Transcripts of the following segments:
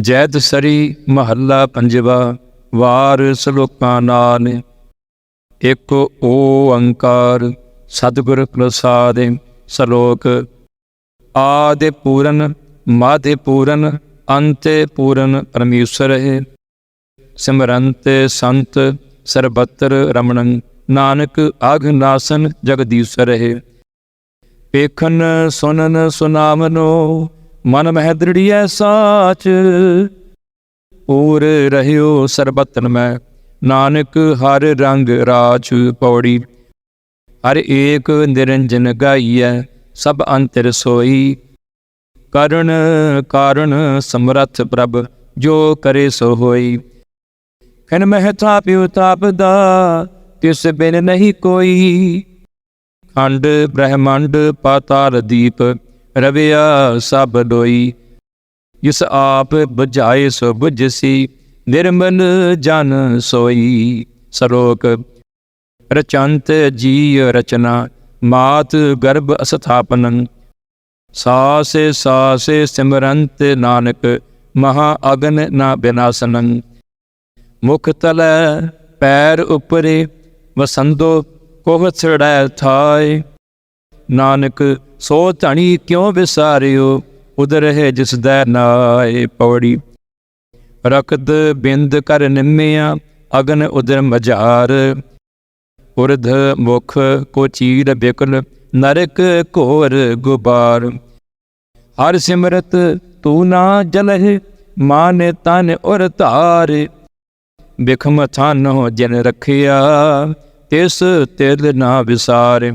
ਜੈਤ ਸਰੀ ਮਹੱਲਾ ਪੰਜਵਾ, ਵਾਰ ਸਲੋਕਾਂ ਨਾਲ ਇੱਕ ਓੰਕਾਰ ਸਤਿਗੁਰ ਪ੍ਰਸਾਦਿ, ਸ਼ਲੋਕ। ਆਦਿ ਪੂਰਨ, ਮਾਧਿ ਪੂਰਨ, ਅੰਤੇ ਪੂਰਨ ਪਰਮੇਸ਼ਰ ਹੈ। ਸਿਮਰੰਤ ਸੰਤ, ਸਰਬੱਤਰ ਰਮਣੰ, ਨਾਨਕ ਆਗਨਾਸਨ ਜਗਦੀਸ਼ਰ ਹੈ। ਵੇਖਨ ਸੁਨਨ ਸੁਨਾਮਨੋ ਮਨ ਮਹਿ ਦ੍ਰਿੜੀਐ ਸਾਚ। ਪੂਰ ਰਹਿਓ ਸਰਬਤਨ ਮੈਂ, ਨਾਨਕ ਹਰ ਰੰਗ ਰਾਜ ਪੌੜੀ। ਹਰ ਏਕ ਨਿਰੰਜਨ ਗਾਈਐ, ਸਭ ਅੰਤਰ ਸੋਈ। ਕਰਣ ਕਾਰਨ ਸਮਰੱਥ ਪ੍ਰਭ, ਜੋ ਕਰੇ ਸੋ ਹੋਈ। ਖਨ ਮਹਿ ਤਾਪਿਉ ਤਾਪਦਾ ਤਿਸ ਬਿਨ ਨਹੀਂ ਕੋਈ। ਖੰਡ ਬ੍ਰਹਮੰਡ ਪਾਤਾਲ ਦੀਪ ਰਵਿਆ ਸਭ ਲੋਈ ਜਿਸ ਆਪ ਬੁਝਾਏ ਸੋ ਬੁਝਸੀ, ਨਿਰਮਲ ਜਨ ਸੋਈ। ਸ਼ਲੋਕ, ਰਚੰਤ ਜੀ ਰਚਨਾ, ਮਾਤ ਗਰਭ ਅਸਥਾਪਨੰ। ਸਾਸੇ ਸਾਸੇ ਸਿਮਰੰਤ ਨਾਨਕ, ਮਹਾ ਅਗਨ ਨਾ ਬਿਨਾਸਨੰ। ਮੁਖ ਤਲ ਪੈਰ ਉਪਰੇ ਵਸੰਦੋ ਕੋਹ ਛੜੈ ਥਾਇ ਨਾਨਕ ਸੋ ਧਣੀ ਕਿਉਂ ਵਿਸਾਰਿਓ? ਉਦਰ ਹੈ ਜਿਸ ਦਾ ਨਾਏ ਪੌੜੀ। ਰਕਦ ਬਿੰਦ ਕਰ ਨਿੰਮਿਆ, ਅਗਨ ਉਦਰ ਮਝਾਰ। ਉਰਧ ਮੁਖ ਕੋ ਚੀਰ ਬਿਕਲ, ਨਰਕ ਘੋਰ ਗੁਬਾਰ। ਹਰ ਸਿਮਰਤ ਤੂੰ ਨਾ ਜਲਹਿ, ਮਾਨ ਤਨ ਉਰ ਧਾਰ। ਬਿਖਮ ਥਾਨੋ ਜਨ ਰਖਿਆ, ਤਿਸ ਤਿਲ ਨਾ ਵਿਸਾਰੇ।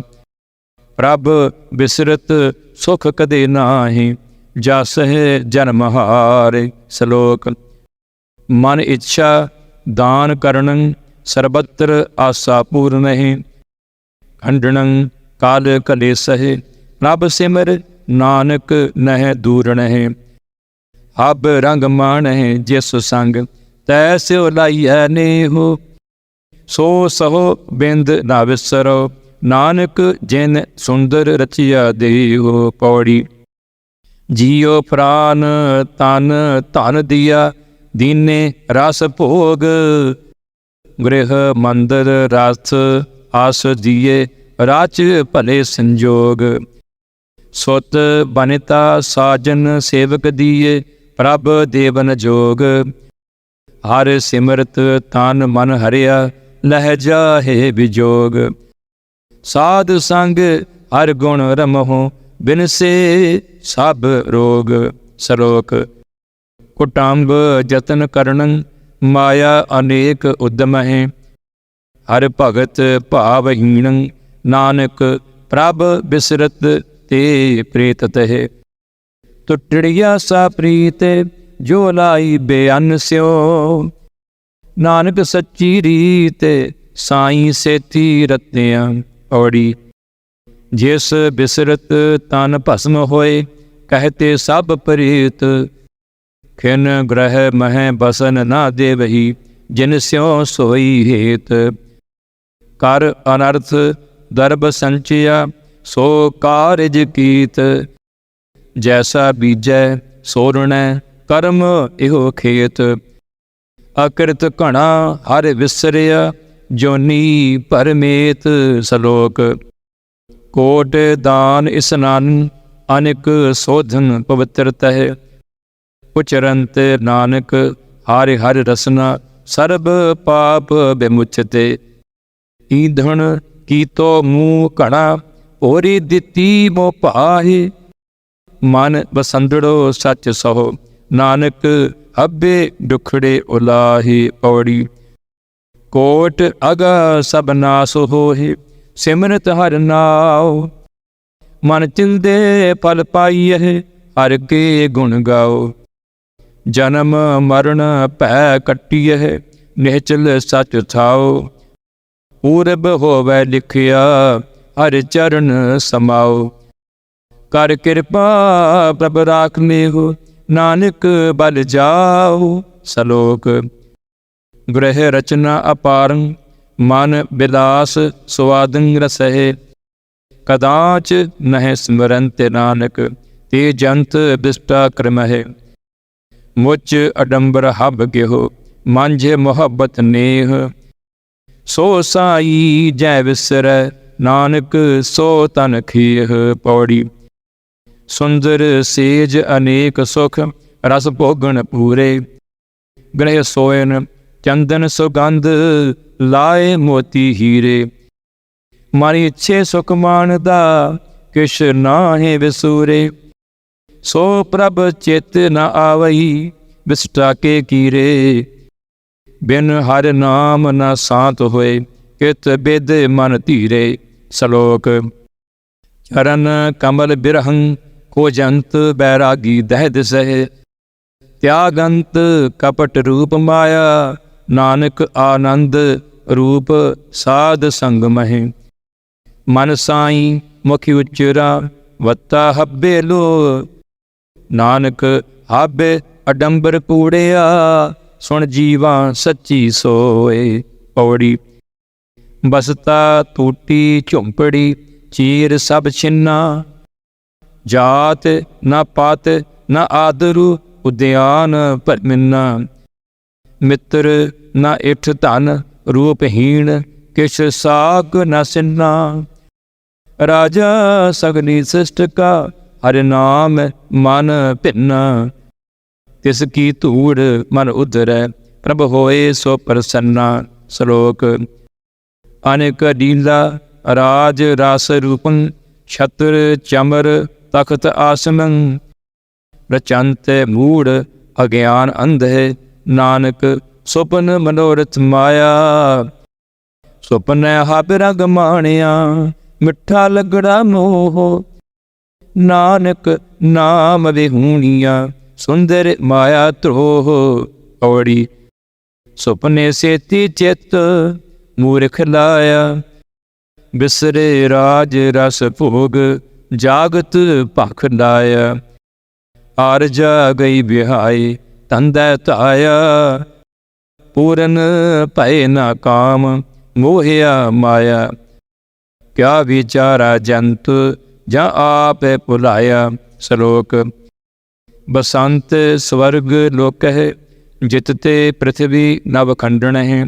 ਪ੍ਰਭ ਬਿਸਰਤ ਸੁਖ ਕਦੇ ਨਾਹੀ ਜਸ ਹੈ ਜਨਮ ਹਾਰੇ ਸ਼ਲੋਕ। ਮਨ ਇੱਛਾ ਦਾਨ ਕਰਨ, ਸਰਬਤਰ ਆਸਾ ਪੂਰਨਹਿ ਖੰਡਣੰ ਕਾਲ ਕਲੇ ਸਹਿ, ਪ੍ਰਭ ਸਿਮਰ ਨਾਨਕ ਨਹਿ ਦੂਰਣਹਿ ਹਬ ਰੰਗ ਮਾਣਹਿ ਜਿਸ ਸੰਗ, ਤੈ ਸਿਉ ਲਾਈਐ ਨੇਹੋ। ਸੋ ਸਹੋ ਬਿੰਦ ਨਾ ਵਿਸਰੋ। ਨਾਨਕ ਜਿਨ ਸੁੰਦਰ ਰਚਿਆ ਦੇਹੋ ਪੌੜੀ, ਜੀਉ ਪ੍ਰਾਨ ਤਨ ਧਨ ਦਿਆ ਦੀਨੇ ਰਸ ਭੋਗ, ਗ੍ਰਹਿ ਮੰਦਰ ਰਥ ਆਸ ਦੀਏ ਰਾਚ ਭਲੇ ਸੰਜੋਗ, ਸੁਤ ਬਨਿਤਾ ਸਾਜਨ ਸੇਵਕ ਦੀਏ ਪ੍ਰਭ ਦੇਵਨ ਜੋਗ, ਹਰ ਸਿਮਰਤ ਤਨ ਮਨ ਹਰਿਆ ਲਹਿ ਜਾਹੇ ਵਿਜੋਗ ਸਾਧ ਸੰਗ ਹਰ ਗੁਣ ਰਮਹੁ ਬਿਨਸੇ ਸਭ ਰੋਗ ਸਰੋਕ। ਕੁਟੰਬ ਜਤਨ ਕਰਨੰ, ਮਾਇਆ ਅਨੇਕ ਉਦਮ ਹੈ ਹਰ ਭਗਤ ਭਾਵਹੀਣੰ ਨਾਨਕ ਪ੍ਰਭ ਬਿਸਰਤ ਤੇ ਪ੍ਰੇਤਤ ਹੈ ਟੁੱਟੜਿਆ ਸਾ ਪ੍ਰੀਤ, ਜੋ ਲਾਈ ਬੇਅਨ ਸਿਓ। ਨਾਨਕ ਸੱਚੀ ਰੀਤ, ਸਾਈ ਸੇਤੀ ਰਤਿਆਂ। ਔੜੀ। ਜਿਸ ਬਿਸਰਤ ਤਨ ਭਸਮ ਹੋਏ ਕਹਤੇ ਸਭ ਪ੍ਰੀਤ। ਖਿਨ ਗ੍ਰਹਿ ਮਹਿ ਬਸਨ ਨਾ ਦੇਵਹੀ, ਜਿਨ ਸਿਉ ਸੋਈ ਹੇਤ। ਕਰ ਅਨਰਥ ਦਰਬ ਸੰਚਿਆ, ਸੋ ਕਾਰਜ ਕੀਤ। ਜੈਸਾ ਬੀਜੈ, ਸੋਰਣੈ, ਕਰਮ ਇਹੋ ਖੇਤ। ਅਕਿਰਤ ਘਣਾ ਹਰ ਵਿਸਰਿਆ ਜੋਨੀ ਪਰਮੇਤ ਸ਼ਲੋਕ। ਕੋਟ ਦਾਨ ਇਸਨਾਨ ਅਨਿਕ ਸੋਧਨ ਪਵਿੱਤਰਤ ਹੈ ਉਚਰੰਤ ਨਾਨਕ, ਹਰਿ ਹਰਿ ਰਸਨਾ, ਸਰਬ ਪਾਪ ਬਿਮੁਚਤੇ। ਈਧਣ ਕੀਤੋ ਮੂਹ ਘਣਾ ਹੋਰੀ ਦਿੱਤੀ ਮੋ ਪਾਹੇ ਮਨ ਬਸੰਦੜੋ ਸੱਚ ਸਹੋ, ਨਾਨਕ ਅੱਬੇ ਦੁਖੜੇ ਉਲਾਹੀ ਪੌੜੀ। ਕੋਟ ਅਗ ਸਭ ਨਾਸ ਹੋਏ, ਸਿਮਰਤ ਹਰ ਨਾਉ। ਮਨ ਚਿੰਦੇ ਪਲ ਪਾਈਐ, ਹਰ ਕੇ ਗੁਣ ਗਾਓ। ਜਨਮ ਮਰਨ ਭੈ ਕੱਟੀਐ, ਨਿਹਚਲ ਸਚ ਥਾਓ। ਪੂਰਬ ਹੋਵੇ ਲਿਖਿਆ, ਹਰ ਚਰਨ ਸਮਾਓ। ਕਰ ਕਿਰਪਾ ਪ੍ਰਭ ਰਾਖ ਹੋ ਨਾਨਕ ਬਲ ਜਾਓ। ਸ਼ਲੋਕ ਗ੍ਰਹਿ ਰਚਨਾ ਅਪਾਰੰ, ਮਨ ਬਿਲਾਸ ਸੁਆਦੰ ਰਸਹਿ। ਕਦਾਚ ਨਹਿ ਸਿਮਰੰਤ ਨਾਨਕ, ਤੇ ਜੰਤ ਬਿਸਟਾ ਕਰਮਹਿ। ਮੁਚ ਅਡੰਬਰ ਹਬ ਗਿਓ ਮਾਂਝੇ ਮੁਹੱਬਤ ਨੇਹ। ਸੋ ਸਾਈ ਜੈ ਵਿਸਰੈ, ਨਾਨਕ ਸੋ ਤਨ ਖੀਹ ਪੌੜੀ। ਸੁੰਦਰ ਸੇਜ ਅਨੇਕ ਸੁਖ, ਰਸ ਭੋਗਣ ਪੂਰੇ। ਗ੍ਰਹਿ ਸੋਇਨ ਚੰਦਨ ਸੁਗੰਧ ਲਾਏ ਮੋਤੀ ਹੀਰੇ। ਮਾਰੀ ਇੱਛੇ ਸੁਖ ਮਾਨਦਾ ਕਿਛ ਨਾਹੇ ਵਿਸੂਰੇ। ਸੋ ਪ੍ਰਭ ਚਿਤ ਨ ਆਵਈ ਵਿਸਟਾ ਕੇ ਕੀਰੇ। ਬਿਨ ਹਰ ਨਾਮ ਨ ਸਾਤ ਹੋਏ ਕਿਤ ਬਿਦ ਮਨ ਧੀਰੇ ਸ਼ਲੋਕ। ਚਰਨ ਕਮਲ ਬਿਰਹੰ ਕੋ ਜੰਤ ਬੈਰਾਗੀ ਦਹਿ ਦਿਸਹਿ। ਤਿਆਗੰਤ ਕਪਟ ਰੂਪ ਮਾਇਆ ਨਾਨਕ ਆਨੰਦ ਰੂਪ ਸਾਧ ਸੰਗ ਮਹਿ ਮਨ ਸਾਈ ਮੁਖੀ ਉਚਰਾ ਵਤਾ ਹੱਬੇ ਲੋ। ਨਾਨਕ ਹਾਬੇ ਅਡੰਬਰ ਕੂੜਿਆ ਸੁਣ ਜੀਵਾ ਸੱਚੀ ਸੋਏ। ਪੌੜੀ ਬਸਤਾ ਟੂਟੀ ਝੁੰਪੜੀ, ਚੀਰ ਸਭ ਛਿੰਨਾ। ਜਾਤ ਨਾ ਪਤ ਨਾ ਆਦਰੂ, ਉਦਿਆਨ ਪਰਮਿੰਨਾ ਮਿੱਤਰ ਨਾ ਇਠ ਧਨ ਰੂਪਹੀਣ ਕਿਛ ਸਾਕ ਨ ਸਿੰਨਾ। ਰਾਜਾ ਸਗਨੀ ਸਿਸ਼ਟ ਕਾ, ਹਰਿ ਨਾਮ ਮਨ ਭਿੰਨਾ। ਤਿਸ ਕੀ ਧੂੜ ਮਨ ਉਧਰੈ, ਪ੍ਰਭ ਹੋਏ ਸੋ ਪ੍ਰਸੰਨਾ। ਸ਼ਲੋਕ, ਅਨੇਕ ਡੀਲਾ ਰਾਜ ਰਸ ਰੂਪੰ, ਛਤਰ ਚਮਰ ਤਖਤ ਆਸਮੰ। ਰਚੰਤ ਮੂੜ ਅਗਿਆਨ ਅੰਧ ਨਾਨਕ, ਸੁਪਨ ਮਨੋਰਥ ਮਾਇਆ। ਸੁਪਨ ਹਬ ਰਗ ਮਾਣਿਆ, ਮਿੱਠਾ ਲੱਗੜਾ ਮੋਹ। ਨਾਨਕ ਨਾਮ ਵਿਹੂਣੀਆਂ ਸੁੰਦਰ ਮਾਇਆ ਧਰੋਹ। ਔੜੀ, ਸੁਪਨੇ ਸੇਤੀ ਚਿੱਤ ਮੂਰਖ ਲਾਇਆ। ਬਿਸਰੇ ਰਾਜ ਰਸ ਭੋਗ, ਜਾਗਤ ਭਖ ਲਾਇਆ। ਆਰਜਾ ਗਈ ਬਿਹਾਈ ਤੰਦੈ ਧਾਇਆ, ਪੂਰਨ ਭੈ ਨਾ ਕਾਮ, ਮੋਹਿਆ ਮਾਇਆ। ਕਿਆ ਵਿਚਾਰਾ ਜੰਤ ਜਾਂ ਆਪੇ ਭੁਲਾਇਆ ਸ਼ਲੋਕ। ਬਸੰਤ ਸਵਰਗ ਲੋਕ ਹੈ ਜਿਤ ਤੇ ਪ੍ਰਥਵੀ ਨਵ ਖੰਡਣ ਹੈ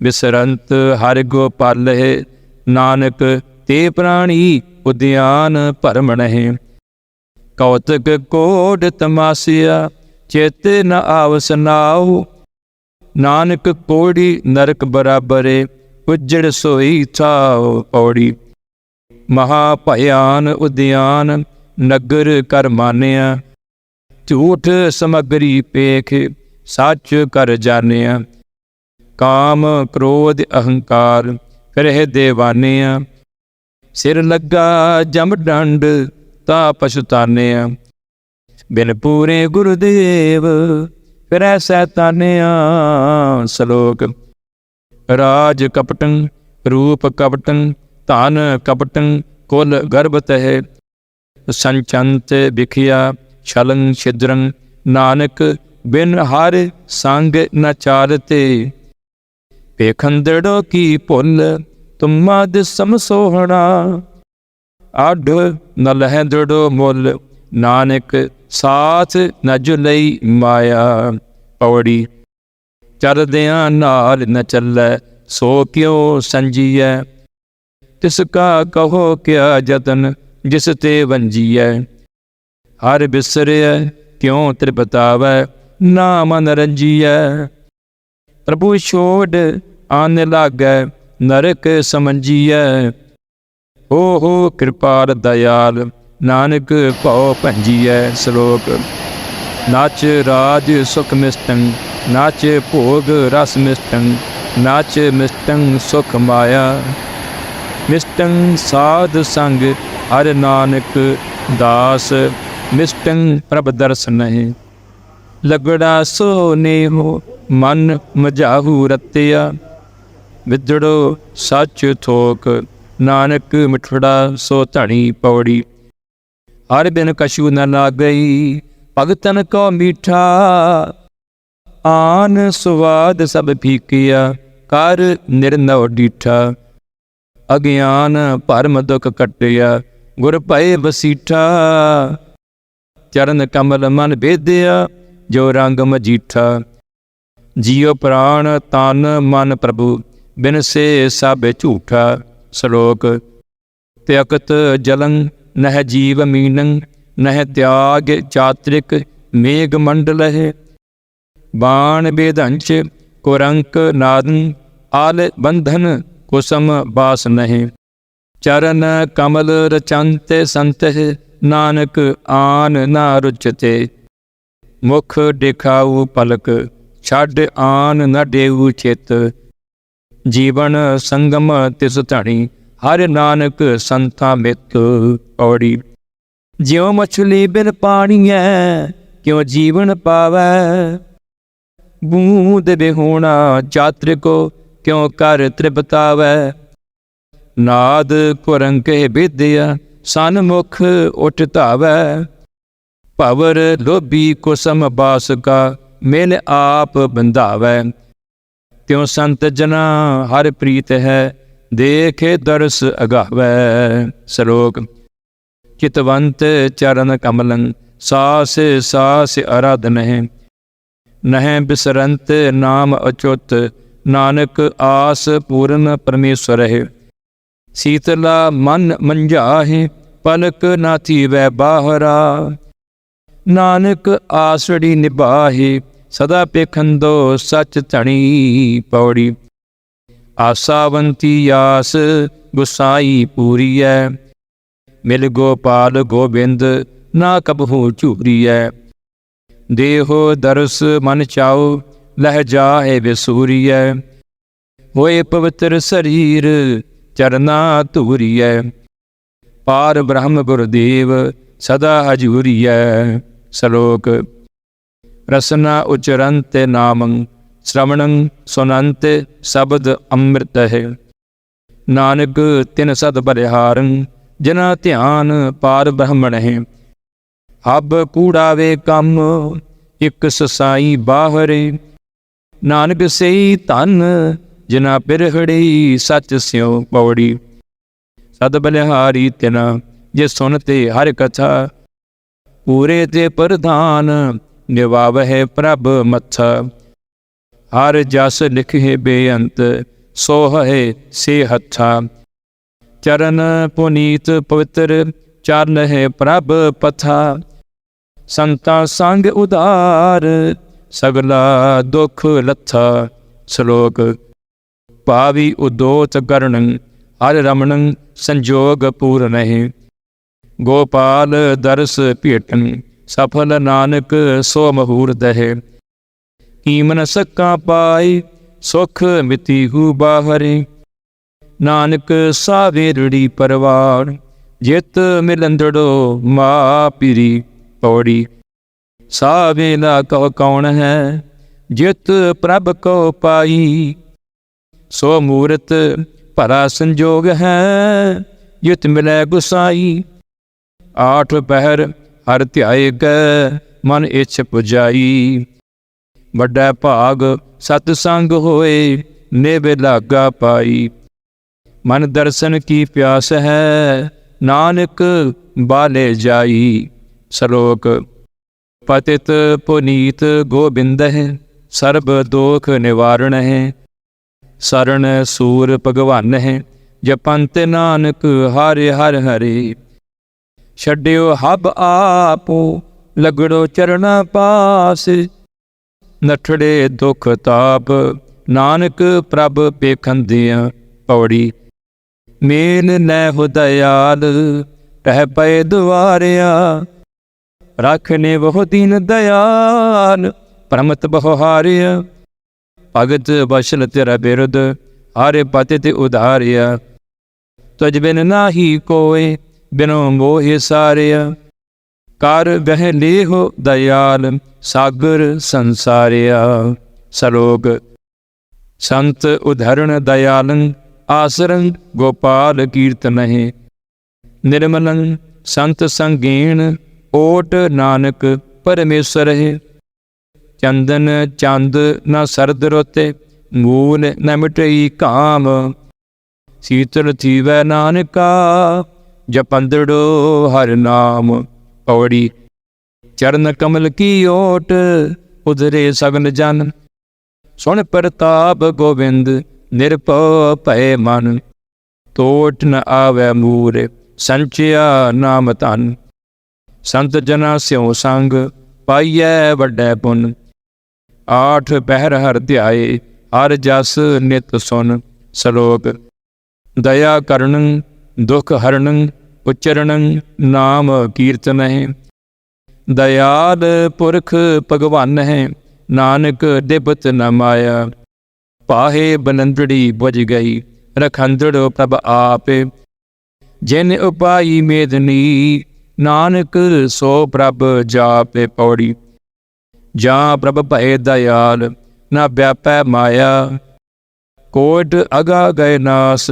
ਵਿਸਰੰਤ ਹਰਿ ਗੋਪਾਲ ਹੈ ਨਾਨਕ ਤੇ ਪ੍ਰਾਣੀ ਉਦਿਆਨ ਭਰਮਣ ਹੈ ਕੌਤਕ ਕੋਡ ਤਮਾਸਿਆ ਚੇਤੇ ਨ ਆਵਸ ਨਾਉ, ਨਾਨਕ ਕੋੜੀ ਨਰਕ ਬਰਾਬਰੇ ਉਜੜ ਸੋਈ ਥਾਉ ਪੌੜੀ। ਮਹਾ ਭਿਆਨ ਉਦਿਆਨ ਨਗਰ ਕਰ ਮਾਨਿਆ, ਝੂਠ ਸਮਗਰੀ ਪੇਖ ਸੱਚ ਕਰ ਜਾਣਿਆ। ਕਾਮ ਕ੍ਰੋਧ ਅਹੰਕਾਰ ਕਰਹਿ ਦੇਵਾਨਿਆ, ਸਿਰ ਲੱਗਾ ਜਮ ਡੰਡ ਤਾ ਪਛਤਾਨਿਆ। ਬਿਨ ਪੂਰੇ ਗੁਰਦੇਵ, ਫਿਰੈ ਸੈਤਾਨਿਆ ਸ਼ਲੋਕ। ਰਾਜ ਕਪਟੰ, ਰੂਪ ਕਪਟੰ, ਧਨ ਕਪਟੰ, ਕੁਲ ਗਰਭ ਹੈ ਸੰਚੰਤ ਵਿਖਿਆ, ਛਲੰ ਛਿਦਰੰ, ਨਾਨਕ ਬਿਨ ਹਰ ਸੰਗ ਨ ਚਾਰਤੇ। ਪੇਖੰਦੜੋ ਕੀ ਭੁੱਲ, ਤੁਮਾ ਦਿਸਮ ਸੋਹਣਾ ਆਢ ਨ ਲਹਿ ਦੜੋ ਮੁੱਲ। ਨਾਨਕ ਸਾਥ ਨ ਜੁਲਈ ਮਾਇਆ ਪੌੜੀ। ਚਰਦਿਆਂ ਨਾਲ ਨ ਚੱਲੈ, ਸੋ ਕਿਉ ਸੰਜੀਐ? ਤਿਸ ਕਾ ਕਹੋ ਕਿਆ ਜਤਨ, ਜਿਸ ਤੇ ਵੰਜੀਐ? ਹਰ ਬਿਸਰਿਐ ਕਿਉ ਤ੍ਰਿਪਤਾਵੈ? ਨਾ ਮਨ ਰੰਜੀਐ ਪ੍ਰਭੂ ਛੋੜ ਆਨ ਲਾਗੈ, ਨਰਕ ਸਮਝੀਐ ਹੋ ਹੋ ਕਿਰਪਾਲ ਦਇਆਲ ਨਾਨਕ ਭਉ ਭੰਜੀਐ ਸ਼ਲੋਕ। ਨਾਚ ਰਾਜ ਸੁਖ ਮਿਸਟੰ, ਨਾਚ ਭੋਗ ਰਸ ਮਿਸਟੰ, ਨਾਚ ਮਿਸਟੰ ਸੁਖ ਮਾਇਆ। ਮਿਸਟੰ ਸਾਧ ਸੰਗ ਹਰ ਨਾਨਕ ਦਾਸ, ਮਿਸਟੰ ਪ੍ਰਭ ਦਰਸ਼ਨ ਲਗੜਾ ਸੋ ਨੇਹੋ ਮਨ ਮਝਾਹੂ ਰਤਿਆ। ਵਿਦੜੋ ਸੱਚ ਥੋਕ, ਨਾਨਕ ਮਿਠੜਾ ਸੋ ਧਣੀ ਪੌੜੀ। ਹਰ ਬਿਨ ਕਛੂ ਨ ਲਾਗਈ, ਭਗਤਨ ਕੋ ਮੀਠਾ। ਆਨ ਸੁਵਾਦ ਸਭ ਫੀਕਿਆ, ਕਰ ਨਿਰਨਵ ਡੀਠਾ। ਅਗਿਆਨ ਭਰਮ ਦੁਖ ਕਟਿਆ ਗੁਰ ਭਏ ਬਸੀਠਾ ਚਰਨ ਕਮਲ ਮਨ ਬੇਦਿਆ ਜੋ ਰੰਗ ਮਜੀਠਾ। ਜੀਉ ਪ੍ਰਾਣ ਤਨ ਮਨ ਪ੍ਰਭੂ, ਬਿਨ ਸੇ ਸਭ ਝੂਠਾ। ਸ਼ਲੋਕ ਤਿਅਕਤ ਜਲੰ ਨਹਿ ਜੀਵ ਮੀਨੰ, ਨਹਿ ਤਿਆਗ ਚਾਤ੍ਰਿਕ ਮੇਘ ਮੰਡਲਹਿ। ਬਾਣ ਬੇਦੰਚ ਕੁਰੰਕ ਨਾਦੰ, ਆਲ ਬੰਧਨ ਕੁਸਮ ਬਾਸ ਨਹਿ। ਚਰਨ ਕਮਲ ਰਚੰਤ ਸੰਤਹਿ, ਨਾਨਕ ਆਨ ਨਾ ਰੁਚਤੇ। ਮੁਖ ਦਿਖਾਉ ਪਲਕ, ਛੱਡ ਆਨ ਨਾ ਦੇਉ ਚਿਤ। ਜੀਵਨ ਸੰਗਮ ਤਿਸ ਧਣੀ। ਹਰ ਨਾਨਕ ਸੰਤਾ ਮਿਤ ਔੜੀ। ਜਿਉ ਮਛਲੀ ਬਿਨ ਪਾਣੀਐ, ਕਿਉ ਜੀਵਨ ਪਾਵੈ। ਬੂੰਦ ਬਿਹੂਣਾ ਚਾਤ੍ਰਿਕੋ ਕਿਉ ਕਰ ਤ੍ਰਿਪਤਾਵੈ। ਨਾਦ ਕੁਰੰਕੇ ਵਿਦਿਆ ਸਨਮੁਖ ਉਠ ਧਾਵੈ। ਭਵਰ ਲੋਭੀ ਕੁਸਮ ਬਾਸ ਕਾ, ਮਿਲ ਆਪ ਬੰਧਾਵੈ। ਤਿਉ ਸੰਤ ਜਨਾ, ਹਰ ਪ੍ਰੀਤ ਹੈ ਦੇਖੇ ਦਰਸ ਅਗਾਵੈ ਸ਼ਲੋਕ। ਚਿਤਵੰਤ ਚਰਨ ਕਮਲੰ, ਸਾਸ ਸਾਸ ਅਰਾਧ ਨਹਿ ਬਿਸਰੰਤ ਨਾਮ ਅਚੁੱਤ, ਨਾਨਕ ਆਸ ਪੂਰਨ ਪਰਮੇਸ਼ਰ ਹੈ ਸੀਤਲਾ ਮਨ ਮੰਝਾਹੇ, ਪਲਕ ਨਾ ਵੈ ਬਾਹਰਾ। ਨਾਨਕ ਆਸੜੀ ਨਿਭਾਹੇ, ਸਦਾ ਪੇਖੰਦੋ ਸਚ ਧਣੀ ਪੌੜੀ। ਆਸਾਵੰਤੀ ਆਸ ਗੁਸਾਈ ਪੂਰੀਐ। ਮਿਲ ਗੋਪਾਲ ਗੋਬਿੰਦ, ਨਾ ਕਬਹੂ ਝੂਰੀਐ। ਦੇਹੋ ਦਰਸ ਮਨ ਚਾਉ, ਲਹਿ ਜਾਏ ਵਿਸੂਰੀਐ। ਹੋਏ ਪਵਿੱਤਰ ਸਰੀਰ, ਚਰਨਾ ਧੂਰੀਐ। ਪਾਰ ਬ੍ਰਹਮ ਗੁਰਦੇਵ, ਸਦਾ ਹਜੂਰੀਐ। ਸ਼ਲੋਕ, ਰਸਨਾ ਉਚਰੰਤ ਨਾਮੰ ਸ਼ਰਵਣੰ ਸੁਨੰਤ ਸ਼ਬਦ ਅੰਮ੍ਰਿਤ ਹੈ ਨਾਨਕ ਤਿਨ ਸਦ ਬਲਿਹਾਰੰ ਜਿਨਾ ਧਿਆਨ ਪਾਰ ਬ੍ਰਹਮਣ ਹੈ ਹਬ ਕੂੜਾਵੇ ਕੰਮ, ਇਕ ਸਸਾਈ ਬਾਹਰੇ। ਨਾਨਕ ਸਈ ਧਨ ਜਿਨਾ ਪਿਰਹੜੀ ਸੱਚ ਸਿਉ ਪੌੜੀ। ਸਦ ਬਲਿਹਾਰੀ ਤਿਨਾ, ਜੇ ਸੁਨਤੇ ਹਰ ਕਥਾ। ਪੂਰੇ ਤੇ ਪ੍ਰਧਾਨ ਨਿਵਾਵ ਹੈ ਪ੍ਰਭ ਮੱਥਾ। ਹਰ ਜਸ ਲਿਖੇ ਬੇਅੰਤ, ਸੋਹੇ ਸੇ ਹੱਥਾ ਚਰਨ ਪੁਨੀਤ ਪਵਿੱਤਰ, ਚਰਨ ਹੈ ਪ੍ਰਭ ਪਥਾ। ਸੰਤਾ ਸੰਗ ਉਦਾਰ, ਸਗਲਾ ਦੁਖ ਲੱਥਾ। ਸ਼ਲੋਕ ਪਾਵੀ ਉਦੋਤ ਕਰਣੰ ਹਰ ਰਮਣੰ ਸੰਜੋਗ ਪੂਰਨਹਿ ਗੋਪਾਲ ਦਰਸ ਭੇਟਨ ਸਫਲ ਨਾਨਕ ਸੋ ਮਹੂਰਤ ਹੈ। ਕੀਮਨ ਸਕਾ ਪਾਈ ਸੁਖ ਮਿਤੀ ਹੂ ਬਾਹਰੇ। ਨਾਨਕ ਸਾਵੇਰੜੀ ਪਰਵਾਰ ਜਿਤ ਮਿਲੰਦੜੋ ਮਾ ਪੀਰੀ ਪੌੜੀ ਸਾਵੇਲਾ ਕਉ ਕੌਣ ਹੈ, ਜਿਤ ਪ੍ਰਭ ਕੋ ਪਾਈ। ਸੋ ਮੂਰਤ ਭਰਾ ਸੰਜੋਗ ਹੈ, ਜਿਤ ਮਿਲੈ ਗੁਸਾਈ। ਆਠ ਪਹਿਰ ਹਰ ਧਿਆਏ ਕੈ, ਮਨ ਇਛ ਪੁਜਾਈ। ਵੱਡਾ ਭਾਗ ਸਤਸੰਗ ਹੋਏ, ਨੇਵੇ ਲਾਗਾ ਪਾਈ। ਮਨ ਦਰਸ਼ਨ ਕੀ ਪਿਆਸ ਹੈ, ਨਾਨਕ ਬਾਲੇ ਜਾਈ। ਸ਼ਲੋਕ, ਪਤਿਤ ਪੁਨੀਤ ਗੋਬਿੰਦ ਹੈ, ਸਰਬ ਦੋਖ ਨਿਵਾਰਣ ਹੈ। ਸਰਣ ਸੂਰ ਭਗਵਾਨ ਹੈ, ਜਪੰਤ ਨਾਨਕ ਹਰਿ ਹਰ ਹਰੇ। ਛੱਡਿਓ ਹਬ ਆਪੋ, ਲਗੜੋ ਚਰਣਾ ਪਾਸ ਨਠੜੇ ਦੁਖ ਤਾਪ, ਨਾਨਕ ਪ੍ਰਭ ਪੇਖੰਦਿਆਂ ਪੌੜੀ। ਮੇਲ ਲੈ ਹੁਦਇਆਲ ਟਹਿ ਪਏ ਦੁਆਰਿਆ। ਰੱਖਨੇ ਬਹੁ ਦੀਨ ਦਇਆਲ, ਪਰਮਤ ਬਹੁ ਹਾਰਿਆ। ਭਗਤ ਬਸ਼ਲ ਤੇਰਾ ਬਿਰਦ ਹਾਰੇ ਪਤੇ ਤੇ ਉਧਾਰਿਆ। ਤੁਝ ਬਿਨ ਨਾਹੀ ਕੋਏ, ਬਿਨੋ ਮੋਹਿ ਸਾਰਿਆ। ਕਰ ਬਹਿ ਲੇਹੋ ਦਇਆਲ ਸਾਗਰ ਸੰਸਾਰਿਆ। ਸਲੋਕ, ਸੰਤ ਉਧਰਣ ਦਇਆਲੰ, ਆਸਰੰ ਗੋਪਾਲ ਕੀਰਤਨਹਿ। ਨਿਰਮਲੰ, ਸੰਤ ਸੰਗੀਣ, ਓਟ ਨਾਨਕ ਪਰਮੇਸ਼ਰ ਹੈ ਚੰਦਨ ਚੰਦ ਨਾ ਸਰਦ ਰੋਤੇ, ਮੂਲ ਨ ਮਿਟਈ ਕਾਮ। ਸੀਤਲ ਥੀਵੈ ਨਾਨਕਾ, ਜਪੰਦੜੋ ਹਰ ਨਾਮ। ਪੌੜੀ ਚਰਨ ਕਮਲ ਕੀ ਓਟ ਉਧਰੇ ਸਗਨ ਜਨ। ਸੁਣ ਪ੍ਰਤਾਪ ਗੋਬਿੰਦ, ਨਿਰਭਉ ਭੈ ਮਨ। ਤੋਟ ਨ ਆਵੈ ਮੂਰ, ਸੰਚਿਆ ਨਾਮ ਧਨ। ਸੰਤ ਜਨਾ ਸਿਉ ਸੰਗ, ਪਾਈਐ ਵੱਡੇ ਪੁੰਨ। ਆਠ ਪਹਿਰ ਹਰ ਧਿਆਏ, ਹਰ ਜਸ ਨਿਤ ਸੁਨ। ਸ਼ਲੋਕ, ਦਇਆ ਕਰਨੰ, ਦੁਖ ਹਰਣੰ ਉਚਰਣੰ ਨਾਮ ਕੀਰਤਨ ਹੈ ਦਇਆਲ ਪੁਰਖ ਭਗਵਾਨ ਹੈ ਨਾਨਕ ਦਿਬਤ ਨ ਮਾਇਆ। ਪਾਹੇ ਬਨੰਦੜੀ ਬੁਝ ਗਈ, ਰਖੰਦੜ ਪ੍ਰਭ ਆਪੇ। ਜਿਨ ਉਪਾਈ ਮੇਦਨੀ ਨਾਨਕ ਸੋ ਪ੍ਰਭ ਜਾਪੇ ਪੌੜੀ। ਜਾਂ ਪ੍ਰਭ ਭਏ ਦਇਆਲ, ਨਾ ਵਿਆਪੈ ਮਾਇਆ। ਕੋਟ ਅਗਾ ਗਏ ਨਾਸ,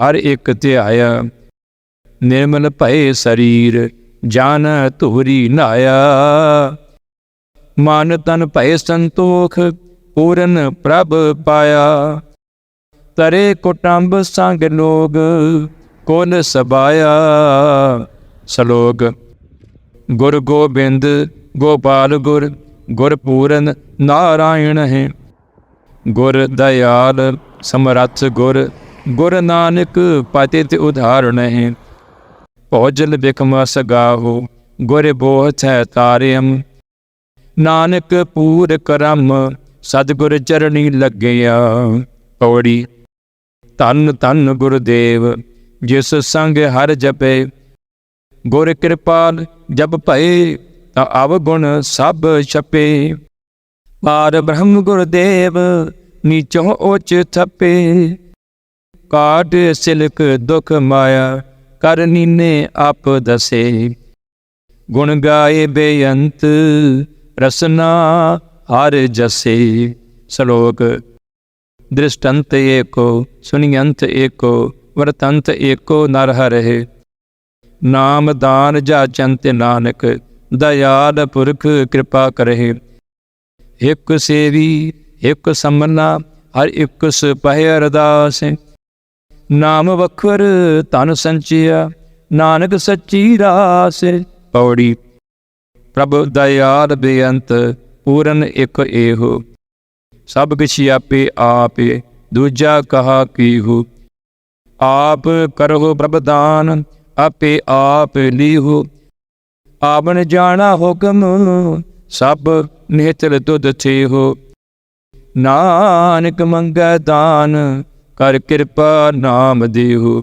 ਹਰ ਇੱਕ ਧਿਆਇਆ। ਨਿਰਮਲ ਭਏ ਸਰੀਰ, ਜਾਨ ਧੂਰੀ ਨਾਇਆ। ਮਨ ਤਨ ਭਏ ਸੰਤੋਖ, ਪੂਰਨ ਪ੍ਰਭ ਪਾਇਆ। ਤਰੇ ਕੁਟੰਬ ਸੰਗ ਲੋਗ ਕੋਨ ਸਬਾਇਆ। ਸ਼ਲੋਕ, ਗੁਰ ਗੋਬਿੰਦ, ਗੋਪਾਲ ਗੁਰ ਗੁਰ ਪੂਰਨ ਨਾਰਾਇਣ ਹੈ। ਗੁਰ ਦਇਆਲ, ਸਮਰੱਥ ਗੁਰ ਗੁਰ ਨਾਨਕ ਪਤਿਤ ਉਧਾਰਣ ਹੈ। ਭੋਜਲ ਬਿਕਮ ਸਗਾਹੋ ਗੁਰ ਬੋਥ ਹੈ ਤਾਰਿਅਮ। ਨਾਨਕ ਪੂਰ ਕਰਮ, ਸਤਿਗੁਰ ਚਰਣੀ ਲੱਗਿਆ। ਪੌੜੀ, ਧੰਨ ਧੰਨ ਗੁਰਦੇਵ, ਜਿਸ ਸੰਗ ਹਰ ਜਪੇ। ਗੁਰ ਕਿਰਪਾਲ ਜਬ ਭਏ, ਤਾਂ ਅਵਗੁਣ ਸਭ ਛਪੇ। ਪਾਰ ਬ੍ਰਹਮ ਗੁਰਦੇਵ, ਨੀਚੋਂ ਉੱਚ ਥਪੇ। ਕਾਟ ਸਿਲਕ ਦੁਖ ਮਾਇਆ ਕਰ ਨੀਨੇ ਆਪ ਦਸੇ। ਗੁਣ ਗਾਏ ਬੇਅੰਤ, ਰਸਨਾ ਹਰ ਜਸੇ। ਸ਼ਲੋਕ, ਦ੍ਰਿਸ਼ਟੰਤ ਏਕੋ, ਸੁਨਿਯੰਤ ਏਕੋ, ਵਰਤੰਤ ਏਕੋ ਨਰ ਹਰਿ। ਨਾਮ ਦਾਨ ਜਾਚੰਤ ਨਾਨਕ, ਦਇਆਲ ਪੁਰਖ ਕਿਰਪਾ ਕਰਹਿ। ਇੱਕ ਸੇਵੀ, ਇਕ ਸਮਨਾ, ਹਰ ਇਕ ਸਪਹਿ ਅਰਦਾਸ। ਨਾਮ ਵਖਰ ਤਨ ਸੰਚਿਆ, ਨਾਨਕ ਸੱਚੀ ਰਾਸ ਪੌੜੀ, ਪ੍ਰਭ ਦਇਆਲ ਬੇਅੰਤ, ਪੂਰਨ ਇਕ ਏਹੋ ਸਭ ਕਿਛ ਆਪੇ ਆਪੇ, ਦੂਜਾ ਕਹਾ ਕੀਹੂ। ਆਪ ਕਰੋ ਪ੍ਰਭ ਦਾਨ ਆਪੇ ਆਪ ਲੀਹੂ। ਆਵਣ ਜਾਣਾ ਹੁਕਮ, ਸਭ ਨੇਤਰ ਤੁਧ ਥੇਹੋ। ਨਾਨਕ ਮੰਗੈ ਦਾਨ ਹਰ ਕਿਰਪਾ ਨਾਮ ਦੇਹੋ।